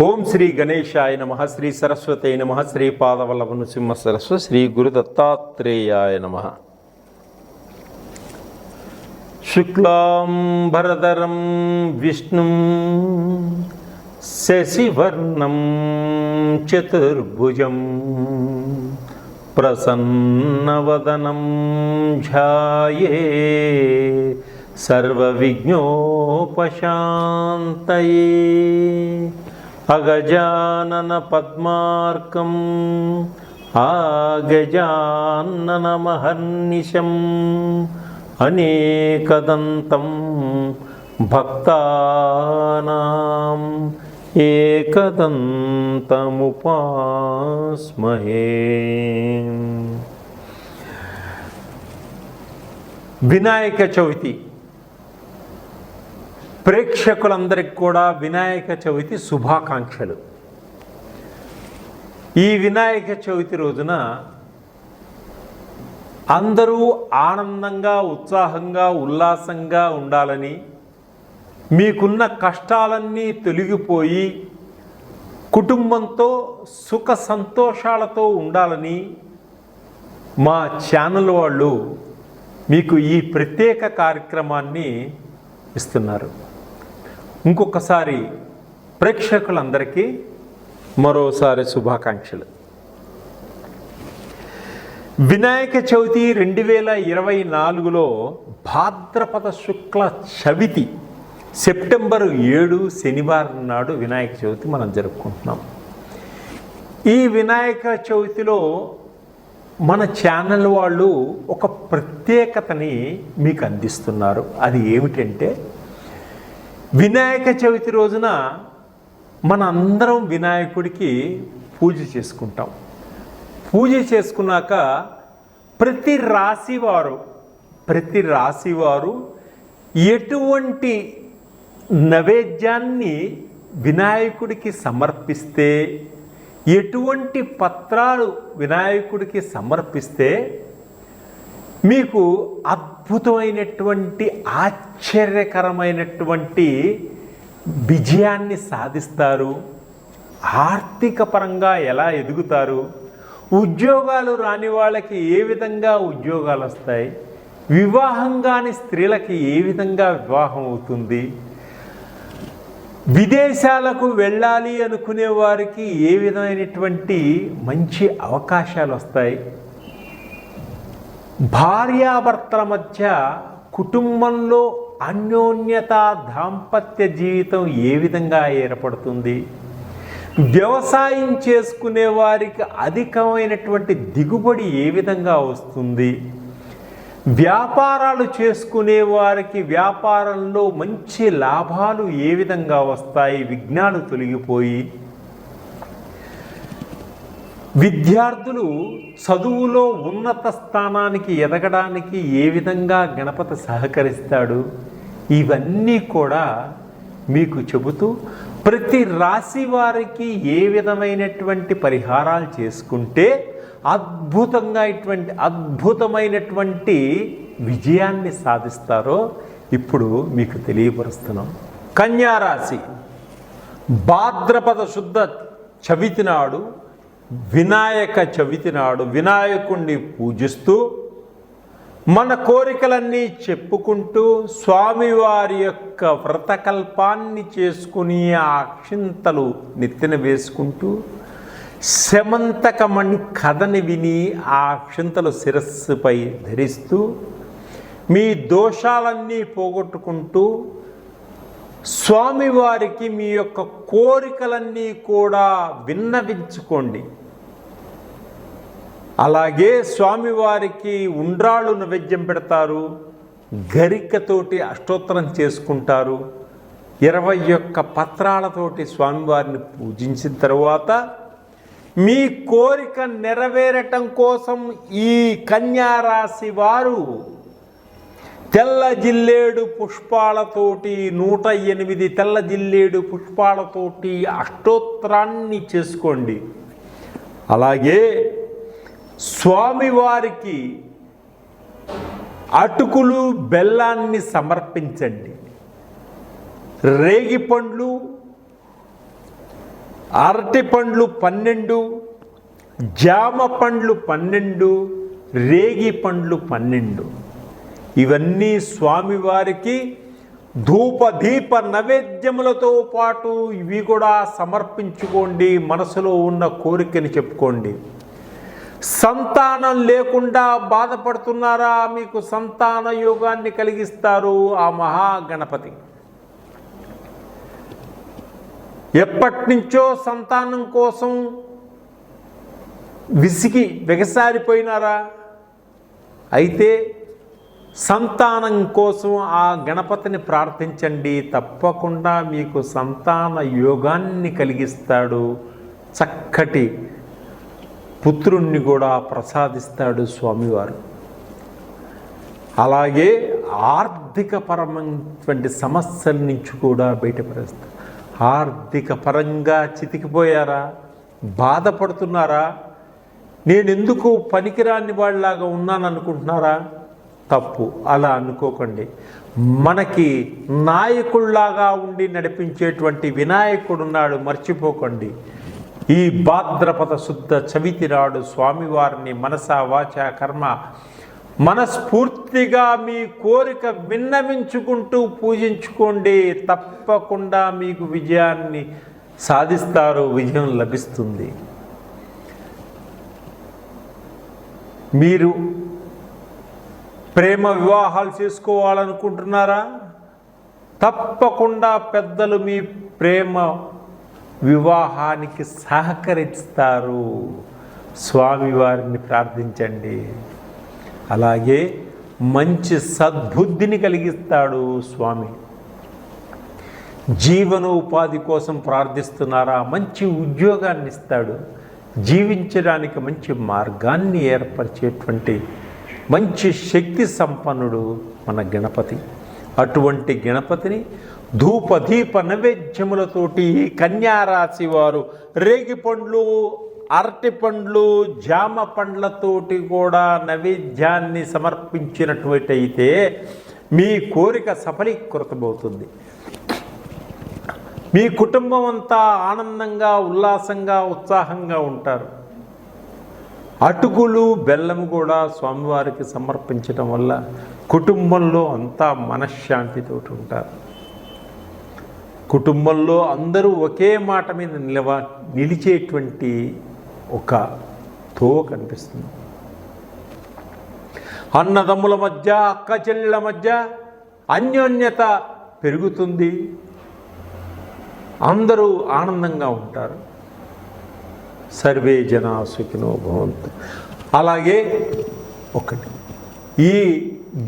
ఓం శ్రీ గణేశాయ నమ శ్రీ సరస్వతి నమ శ్రీ పాదవల్లభ నృసింహ సరస్వ శ్రీ గురు దత్తాత్రేయాయ నమ. శుక్లాం భరదరం విష్ణుం శశివర్ణం చతుర్భుజం ప్రసన్నవదనం ధ్యాయే సర్వవిఘ్నోపశాంతయే. అగజానన अगजानन अगजाननपद्मार्कम् आगजाननमहर्निशम् अनेकदन्तं भक्तानाम् एकदन्तमुपास्महे। विनायक चौथी ప్రేక్షకులందరికీ కూడా వినాయక చవితి శుభాకాంక్షలు. ఈ వినాయక చవితి రోజున అందరూ ఆనందంగా ఉత్సాహంగా ఉల్లాసంగా ఉండాలని మీకున్న కష్టాలన్నీ తొలగిపోయి కుటుంబంతో సుఖ సంతోషాలతో ఉండాలని మా ఛానల్ వాళ్ళు మీకు ఈ ప్రత్యేక కార్యక్రమాన్ని ఇస్తున్నారు. ఇంకొకసారి ప్రేక్షకులందరికీ మరోసారి శుభాకాంక్షలు. వినాయక చవితి రెండు వేల ఇరవై నాలుగులో భాద్రపద శుక్ల చవితి సెప్టెంబర్ ఏడు శనివారం నాడు వినాయక చవితి మనం జరుపుకుంటున్నాం. ఈ వినాయక చవితిలో మన ఛానల్ వాళ్ళు ఒక ప్రత్యేకతని మీకు అందిస్తున్నారు. అది ఏమిటంటే వినాయక చవితి రోజున మన అందరం వినాయకుడికి పూజ చేసుకుంటాం. పూజ చేసుకున్నాక ప్రతి రాశివారు ప్రతి రాశివారు ఎటువంటి నైవేద్యాన్ని వినాయకుడికి సమర్పిస్తే ఎటువంటి పత్రాలు వినాయకుడికి సమర్పిస్తే మీకు అద్భుతమైనటువంటి ఆశ్చర్యకరమైనటువంటి విజయాన్ని సాధిస్తారు. ఆర్థిక పరంగా ఎలా ఎదుగుతారు? ఉద్యోగాలు రాని వాళ్ళకి ఏ విధంగా ఉద్యోగాలు వస్తాయి? వివాహం కాని స్త్రీలకి ఏ విధంగా వివాహం అవుతుంది? విదేశాలకు వెళ్ళాలి అనుకునే వారికి ఏ విధమైనటువంటి మంచి అవకాశాలు వస్తాయి? భార్యాభర్తల మధ్య కుటుంబంలో అన్యోన్యత దాంపత్య జీవితం ఏ విధంగా ఏర్పడుతుంది? వ్యవసాయం చేసుకునే వారికి అధికమైనటువంటి దిగుబడి ఏ విధంగా వస్తుంది? వ్యాపారాలు చేసుకునే వారికి వ్యాపారంలో మంచి లాభాలు ఏ విధంగా వస్తాయి? విఘ్నాలు తొలగిపోయి విద్యార్థులు చదువులో ఉన్నత స్థానానికి ఎదగడానికి ఏ విధంగా గణపతి సహకరిస్తాడు? ఇవన్నీ కూడా మీకు చెబుతూ ప్రతి రాశి వారికి ఏ విధమైనటువంటి పరిహారాలు చేసుకుంటే అద్భుతంగా ఇటువంటి అద్భుతమైనటువంటి విజయాన్ని సాధిస్తారో ఇప్పుడు మీకు తెలియపరుస్తున్నాం. కన్యారాశి భాద్రపద శుద్ధ చవితి నాడు వినాయక చవితి నాడు వినాయకుణ్ణి పూజిస్తూ మన కోరికలన్నీ చెప్పుకుంటూ స్వామివారి యొక్క వ్రతకల్పాన్ని చేసుకుని ఆ అక్షింతలు నెత్తిన వేసుకుంటూ శమంతకమణి కథని విని ఆ అక్షింతలు శిరస్సుపై ధరిస్తూ మీ దోషాలన్నీ పోగొట్టుకుంటూ స్వామివారికి మీ యొక్క కోరికలన్నీ కూడా విన్నవించుకోండి. అలాగే స్వామివారికి ఉండ్రాళ్ళు నైవేద్యం పెడతారు గరికతోటి అష్టోత్తరం చేసుకుంటారు ఇరవై ఒక్క పత్రాలతోటి స్వామివారిని పూజించిన తర్వాత మీ కోరిక నెరవేరటం కోసం ఈ కన్యారాశి వారు తెల్ల జిల్లేడు పుష్పాలతోటి నూట ఎనిమిది తెల్ల జిల్లేడు పుష్పాలతోటి అష్టోత్తరాన్ని చేసుకోండి. అలాగే స్వామివారికి అటుకులు బెల్లాన్ని సమర్పించండి. రేగి పండ్లు అరటి పండ్లు పన్నెండు జామ పండ్లు పన్నెండు రేగి పండ్లు పన్నెండు. ఇవన్నీ స్వామివారికి ధూప దీప నైవేద్యములతో పాటు ఇవి కూడా సమర్పించుకోండి మనసులో ఉన్న కోరికని చెప్పుకోండి. సంతానం లేకుండా బాధపడుతున్నారా? మీకు సంతాన యోగాన్ని కలిగిస్తారు ఆ మహాగణపతి. ఎప్పటి నుంచో సంతానం కోసం విసిగి వెగసారిపోయినారా? అయితే సంతానం కోసం ఆ గణపతిని ప్రార్థించండి. తప్పకుండా మీకు సంతాన యోగాన్ని కలిగిస్తాడు చక్కటి పుత్రుణ్ణి కూడా ప్రసాదిస్తాడు స్వామివారు. అలాగే ఆర్థిక పరమైనటువంటి సమస్యల నుంచి కూడా బయటపడేస్తారు ఆర్థిక పరంగా చితికిపోయారా? బాధపడుతున్నారా? నేను ఎందుకు పనికిరాని వాళ్ళలాగా ఉన్నాను అనుకుంటున్నారా తప్పు. అలా అనుకోకండి. మనకి నాయకుల్లాగా ఉండి నడిపించేటువంటి వినాయకుడు ఉన్నాడు మర్చిపోకండి. ఈ భాద్రపద శుద్ధ చవితిరాడు స్వామివారిని మనస వాచ కర్మ మనస్ఫూర్తిగా మీ కోరిక విన్నవించుకుంటూ పూజించుకోండి. తప్పకుండా మీకు విజయాన్ని సాధిస్తారు విజయం లభిస్తుంది. మీరు ప్రేమ వివాహాలు చేసుకోవాలనుకుంటున్నారా? తప్పకుండా పెద్దలు మీ ప్రేమ వివాహానికి సహకరిస్తారు. స్వామివారిని ప్రార్థించండి. అలాగే మంచి సద్బుద్ధిని కలిగిస్తాడు స్వామి. జీవనోపాధి కోసం ప్రార్థిస్తున్నారా? మంచి ఉద్యోగాన్ని ఇస్తాడు. జీవించడానికి మంచి మార్గాన్ని ఏర్పరిచేటువంటి మంచి శక్తి సంపన్నుడు మన గణపతి. అటువంటి గణపతిని ధూపదీప నైవేద్యములతోటి కన్యారాశి వారు రేగి పండ్లు అరటి పండ్లు జామ పండ్లతోటి కూడా నైవేద్యాన్ని సమర్పించినటువంటి అయితే మీ కోరిక సఫలీకృతమవుతుంది. మీ కుటుంబం అంతా ఆనందంగా ఉల్లాసంగా ఉత్సాహంగా ఉంటారు. అటుకులు బెల్లం కూడా స్వామివారికి సమర్పించడం వల్ల కుటుంబంలో అంతా మనశ్శాంతితో ఉంటారు. కుటుంబంలో అందరూ ఒకే మాట మీద నిలవ నిలిచేటువంటి ఒక తో కనిపిస్తుంది. అన్నదమ్ముల మధ్య అక్క చెల్లెల మధ్య అన్యోన్యత పెరుగుతుంది. అందరూ ఆనందంగా ఉంటారు. సర్వే జన సుఖినో భవంతు. అలాగే ఒకటి. ఈ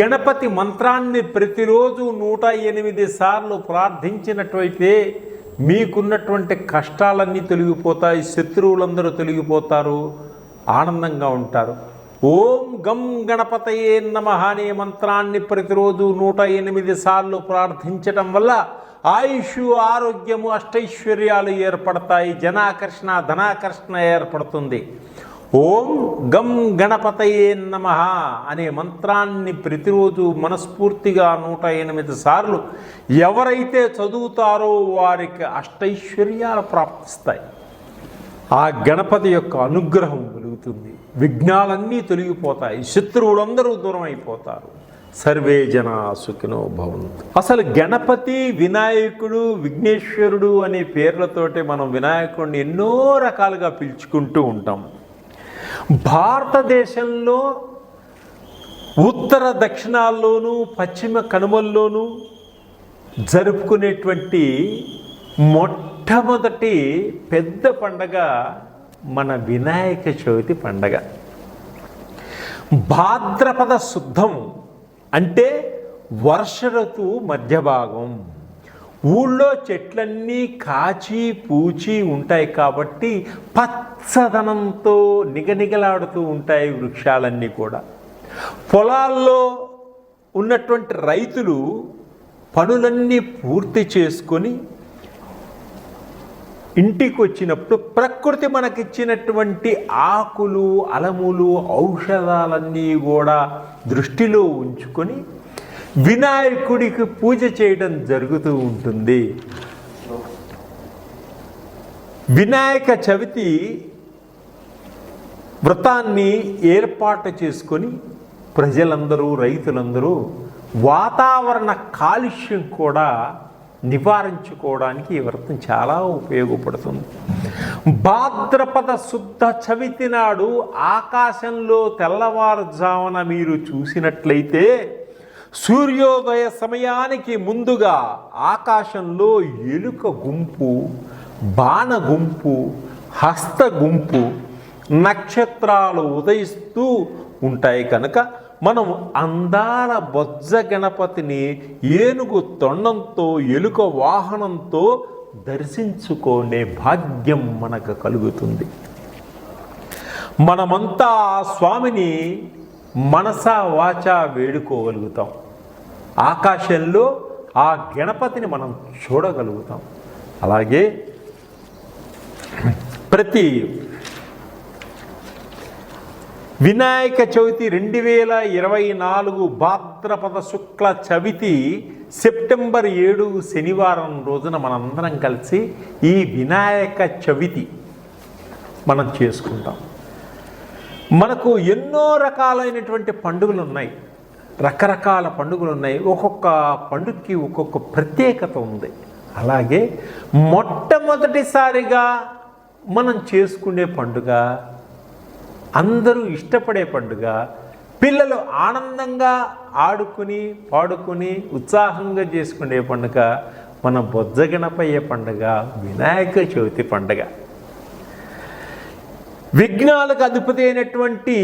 గణపతి మంత్రాన్ని ప్రతిరోజు నూట ఎనిమిది సార్లు ప్రార్థించినట్లయితే మీకున్నటువంటి కష్టాలన్నీ తొలగిపోతాయి శత్రువులందరూ తొలగిపోతారు ఆనందంగా ఉంటారు. ఓం గం గణపతయే నమ అనే మంత్రాన్ని ప్రతిరోజు నూట ఎనిమిది సార్లు ప్రార్థించటం వల్ల ఆయుష్ ఆరోగ్యము అష్టైశ్వర్యాలు ఏర్పడతాయి. జనాకర్షణ ధనాకర్షణ ఏర్పడుతుంది. ఓం గం గణపతయే నమ అనే మంత్రాన్ని ప్రతిరోజు మనస్ఫూర్తిగా నూట ఎనిమిది సార్లు ఎవరైతే చదువుతారో వారికి అష్టైశ్వర్యాలు ప్రాప్తిస్తాయి. ఆ గణపతి యొక్క అనుగ్రహం కలుగుతుంది విఘ్నాలన్నీ తొలగిపోతాయి. శత్రువులందరూ దూరం అయిపోతారు సర్వే జన సుఖినో భవంతు. అసలు గణపతి వినాయకుడు విఘ్నేశ్వరుడు అనే పేర్లతోటి మనం వినాయకుడిని ఎన్నో రకాలుగా పిలుచుకుంటూ ఉంటాం. భారతదేశంలో ఉత్తర దక్షిణాల్లోనూ పశ్చిమ కనుమల్లోనూ జరుపుకునేటువంటి మొట్టమొదటి పెద్ద పండగ మన వినాయక చవితి పండగ. భాద్రపద శుద్ధం అంటే వర్ష ఋతువు మధ్య భాగం ఊళ్ళో చెట్లన్నీ కాచి పూచి ఉంటాయి కాబట్టి పచ్చదనంతో నిగనిగలాడుతూ ఉంటాయి వృక్షాలన్నీ కూడా. పొలాల్లో ఉన్నటువంటి రైతులు పనులన్నీ పూర్తి చేసుకొని ఇంటికి వచ్చినప్పుడు ప్రకృతి మనకిచ్చినటువంటి ఆకులు అలములు ఔషధాలన్నీ కూడా దృష్టిలో ఉంచుకొని వినాయకుడికి పూజ చేయడం జరుగుతూ ఉంటుంది. వినాయక చవితి వ్రతాన్ని ఏర్పాటు చేసుకొని ప్రజలందరూ రైతులందరూ వాతావరణ కాలుష్యం కూడా నివారించుకోవడానికి ఈ వ్రతం చాలా ఉపయోగపడుతుంది. భాద్రపద శుద్ధ చవితి నాడు ఆకాశంలో తెల్లవారుజామున మీరు చూసినట్లయితే సూర్యోదయ సమయానికి ముందుగా ఆకాశంలో ఎలుక గుంపు బాణ గుంపు హస్త గుంపు నక్షత్రాలు ఉదయిస్తూ ఉంటాయి కనుక మనం అందాల బొజ్జ గణపతిని ఏనుగు తొండంతో ఎలుక వాహనంతో దర్శించుకునే భాగ్యం మనకు కలుగుతుంది. మనమంతా ఆ స్వామిని మనసా వాచా వేడుకోగలుగుతాం. ఆకాశంలో ఆ గణపతిని మనం చూడగలుగుతాం. అలాగే ప్రతి వినాయక చవితి రెండు వేల ఇరవై నాలుగు భాద్రపద శుక్ల చవితి సెప్టెంబర్ ఏడు శనివారం రోజున మనందరం కలిసి ఈ వినాయక చవితి మనం చేసుకుంటాం. మనకు ఎన్నో రకాలైనటువంటి పండుగలు ఉన్నాయి. రకరకాల పండుగలు ఉన్నాయి. ఒక్కొక్క పండుగకి ఒక్కొక్క ప్రత్యేకత ఉంది. అలాగే మొట్టమొదటిసారిగా మనం చేసుకునే పండుగ అందరూ ఇష్టపడే పండుగ పిల్లలు ఆనందంగా ఆడుకుని పాడుకుని ఉత్సాహంగా చేసుకునే పండుగ మన బొజ్జగణపయ్య పండుగ వినాయక చవితి పండుగ. విఘ్నాలకు అధిపతి అయినటువంటి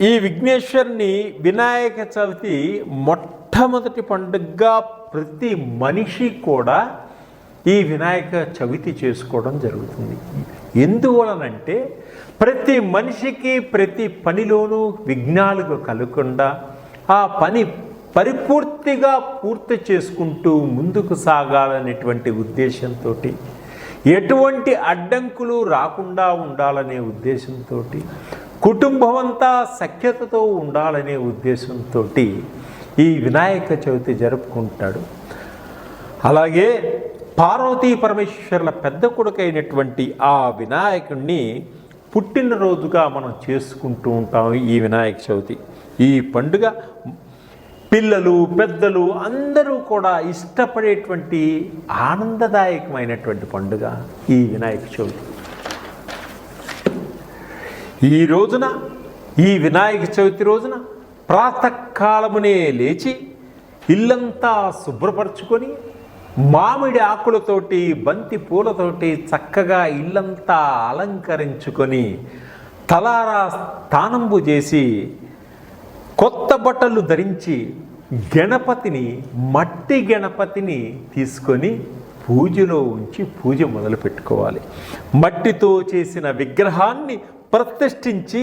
ఈ విఘ్నేశ్వరుని వినాయక చవితి మొట్టమొదటి పండుగగా ప్రతి మనిషి కూడా ఈ వినాయక చవితి చేసుకోవడం జరుగుతుంది. ఎందువలనంటే ప్రతి మనిషికి ప్రతి పనిలోనూ విఘ్నాలు కలగకుండా ఆ పని పరిపూర్తిగా పూర్తి చేసుకుంటూ ముందుకు సాగాలనేటువంటి ఉద్దేశంతో ఎటువంటి అడ్డంకులు రాకుండా ఉండాలనే ఉద్దేశంతో కుటుంబం అంతా సఖ్యతతో ఉండాలనే ఉద్దేశంతో ఈ వినాయక చవితి జరుపుకుంటాడు. అలాగే పార్వతీ పరమేశ్వరుల పెద్ద కొడుకైనటువంటి ఆ వినాయకుణ్ణి పుట్టినరోజుగా మనం చేసుకుంటూ ఉంటాం ఈ వినాయక చవితి. ఈ పండుగ పిల్లలు పెద్దలు అందరూ కూడా ఇష్టపడేటువంటి ఆనందదాయకమైనటువంటి పండుగ ఈ వినాయక చవితి. ఈ రోజున ఈ వినాయక చవితి రోజున ప్రాతకాలమునే లేచి ఇల్లంతా శుభ్రపరచుకొని మామిడి ఆకులతోటి బంతి పూలతోటి చక్కగా ఇల్లంతా అలంకరించుకొని తలారా స్థానంబు చేసి కొత్త బట్టలు ధరించి గణపతిని మట్టి గణపతిని తీసుకొని పూజలో ఉంచి పూజ మొదలు పెట్టుకోవాలి మట్టితో చేసిన విగ్రహాన్ని ప్రతిష్ఠించి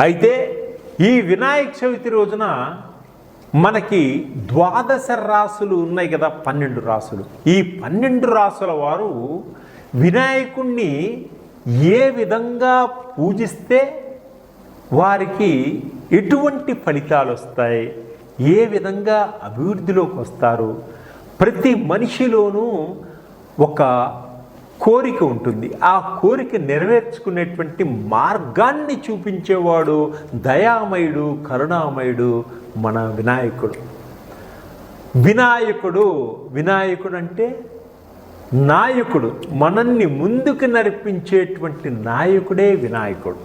అయితే ఈ వినాయక చవితి రోజున మనకి ద్వాదశ రాసులు ఉన్నాయి కదా పన్నెండు రాసులు. ఈ పన్నెండు రాసుల వారు వినాయకుణ్ణి ఏ విధంగా పూజిస్తే వారికి ఎటువంటి ఫలితాలు వస్తాయి? ఏ విధంగా అభివృద్ధిలోకి వస్తారు? ప్రతి మనిషిలోనూ ఒక కోరిక ఉంటుంది. ఆ కోరిక నెరవేర్చుకునేటువంటి మార్గాన్ని చూపించేవాడు దయామయుడు కరుణామయుడు మన వినాయకుడు. వినాయకుడు వినాయకుడు అంటే నాయకుడు. మనల్ని ముందుకు నడిపించేటువంటి నాయకుడే వినాయకుడు.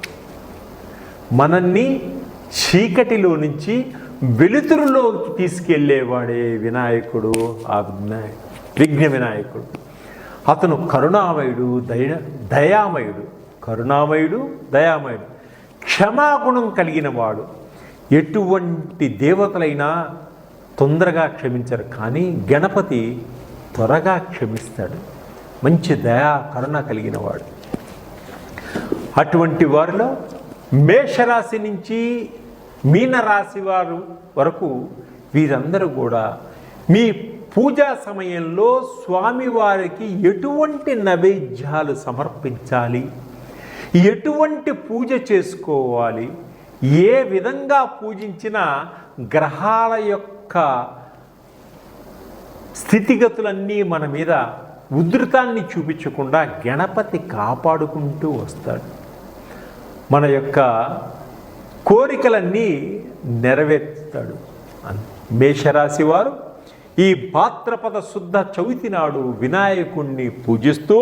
మనల్ని చీకటిలో నుంచి వెలుతురులోకి తీసుకెళ్ళేవాడే వినాయకుడు ఆ వినాయ విఘ్న వినాయకుడు. అతను కరుణామయుడు దయ దయామయుడు. కరుణామయుడు దయామయుడు. క్షమాగుణం కలిగిన వాడు. ఎటువంటి దేవతలైనా తొందరగా క్షమించరు. కానీ గణపతి త్వరగా క్షమిస్తాడు. మంచి దయా కరుణ కలిగిన వాడు. అటువంటి వారిలో మేషరాశి నుంచి మీనరాశి వారు వరకు వీరందరూ కూడా మీ పూజా సమయంలో స్వామివారికి ఎటువంటి నైవేద్యాలు సమర్పించాలి? ఎటువంటి పూజ చేసుకోవాలి? ఏ విధంగా పూజించినా గ్రహాల యొక్క స్థితిగతులన్నీ మన మీద ఉధృతాన్ని చూపించకుండా గణపతి కాపాడుకుంటూ వస్తాడు. మన యొక్క కోరికలన్నీ నెరవేర్చుతాడు మేషరాశి వారు ఈ భాద్రపద శుద్ధ చవితి నాడు వినాయకుణ్ణి పూజిస్తూ